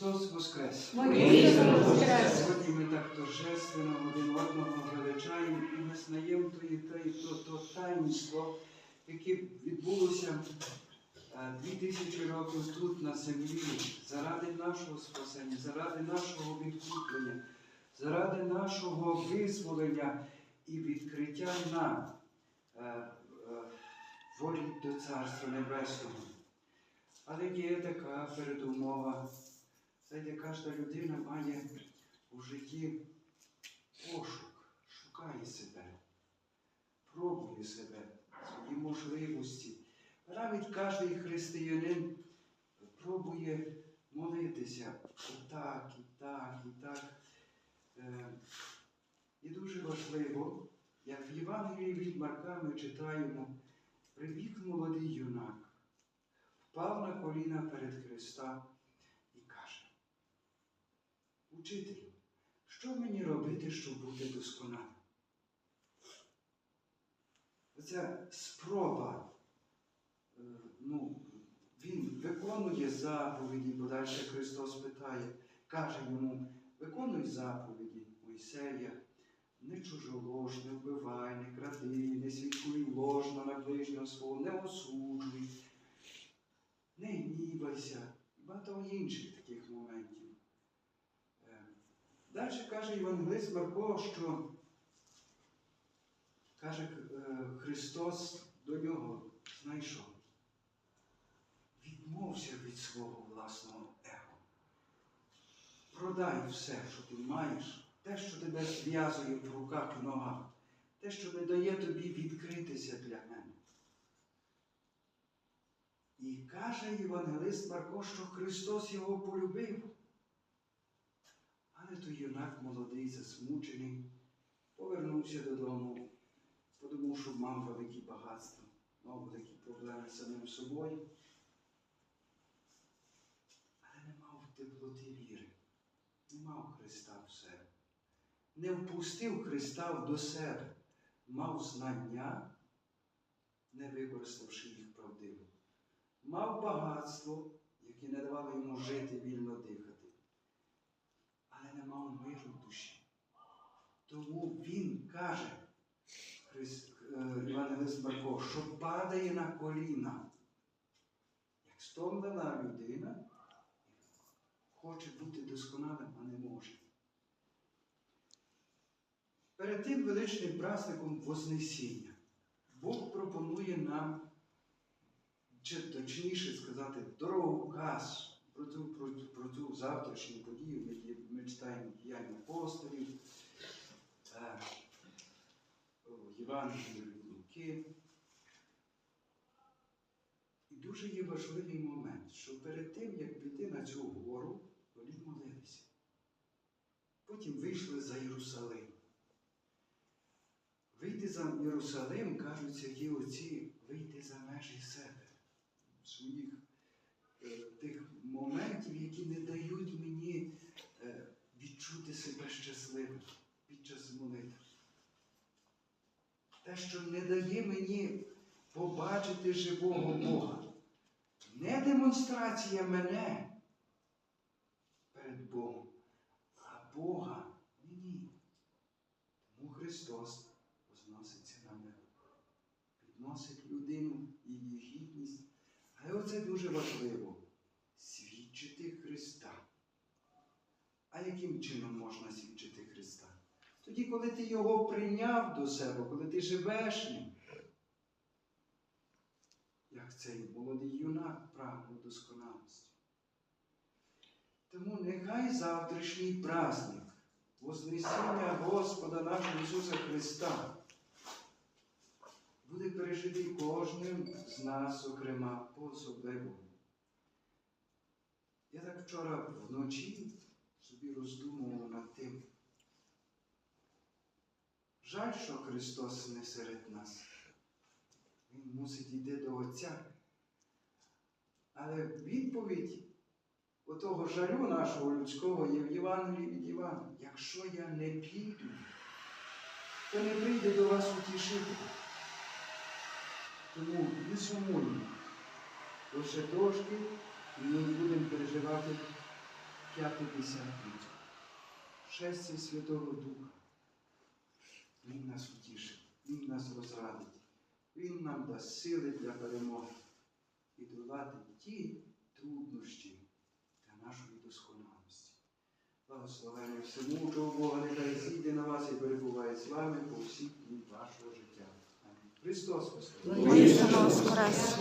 Христос Воскрес! Сьогодні ми так торжественно один одного величаємо і визнаємо то, то таїнство, яке відбулося е, дві тисячі років тут на землі, заради нашого спасення, заради нашого відкуплення, заради нашого визволення і відкриття нам е, е, волі до Царства Небесного. Але є така передумова. Знаєте, кожна людина має у житті пошук, шукає себе, пробує себе, свої можливості. Навіть кожен християнин пробує молитися отак, і так, і так. Е, І дуже важливо, як в Євангелії від Марка ми читаємо, прибіг молодий юнак, впав на коліна перед каже, Учителю, що мені робити, щоб бути досконалим? Оця спроба, е, ну, він виконує заповіді, бо далі Христос питає, каже йому, виконуй заповіді Мойсея, не чужолож, не вбивай, не кради, не свідкуй ложно на ближнього свого, не осуджуй, не гнівайся, багато інших таких моментів. Далі каже Євангелист Марко, що каже е, Христос до нього знайшов. Відмовся від свого власного его. Продай все, що ти маєш, те, що тебе зв'язує в руках і ногах, те, що не дає тобі відкритися для мене. І каже Євангелист Марко, що Христос його полюбив. Але той юнак молодий, засмучений, повернувся додому, подумав, що мав великі багатства, мав великі проблеми з самим собою. Але не мав теплоти віри, не мав Христа в себе, не впустив Христа до себе, мав знання, не використавши їх правдиво. Мав багатство, яке не давало йому жити, вільно дихати але не мав миру в душі. Тому він каже, е, Євангелист Марко, що падає на коліна. Як стомлена людина, хоче бути досконалим, а не може. Перед тим величним праздником Вознесіння Бог пропонує нам, чи точніше сказати, дороговказ про цю, про, про цю завтрашню подію, які ми читаємо діяння апостолів, е, в Євангелії від Луки. І дуже є важливий момент, що перед тим, як піти на цю гору, вони молилися. Потім вийшли за Єрусалим. Вийти за Єрусалим, кажуть святі отці, вийти за межі себе, своїх е, тих моментів, які не дають мені е, відчути себе щасливим під час молитви. Те, що не дає мені побачити живого Бога. Не демонстрація мене перед Богом, а Бога мені. Тому Христос возноситься на небо, підносить людину її гідність. Але оце дуже важливо свідчити Христа. А яким чином можна свідчити Христа? Тоді, коли ти Його прийняв до себе, коли ти живеш ним. Як цей молодий юнак прагнув досконалості. Тому нехай завтрашній праздник Вознесіння Господа нашого Ісуса Христа буде пережитий кожним з нас, зокрема, по-особливому. Я так вчора вночі собі роздумував над тим. Жаль, що Христос не серед нас. Він мусить йти до Отця. Але відповідь отого жалю нашого людського є в Євангелії від Івана. Якщо я не піду, то не прийде до вас утішитель. Тому не сумуймо. Лише трошки і ми будемо переживати п'ятидесятницю. Шестя Святого Духа. Він нас утішить, Він нас розрадить, Він нам дасть сили для перемоги і долати ті труднощі для нашої досконалості. Благословення всемучого Бога, нехай зійде на вас і перебуває з вами по всіх дні вашого життя. Амінь. Христос! Воскрес.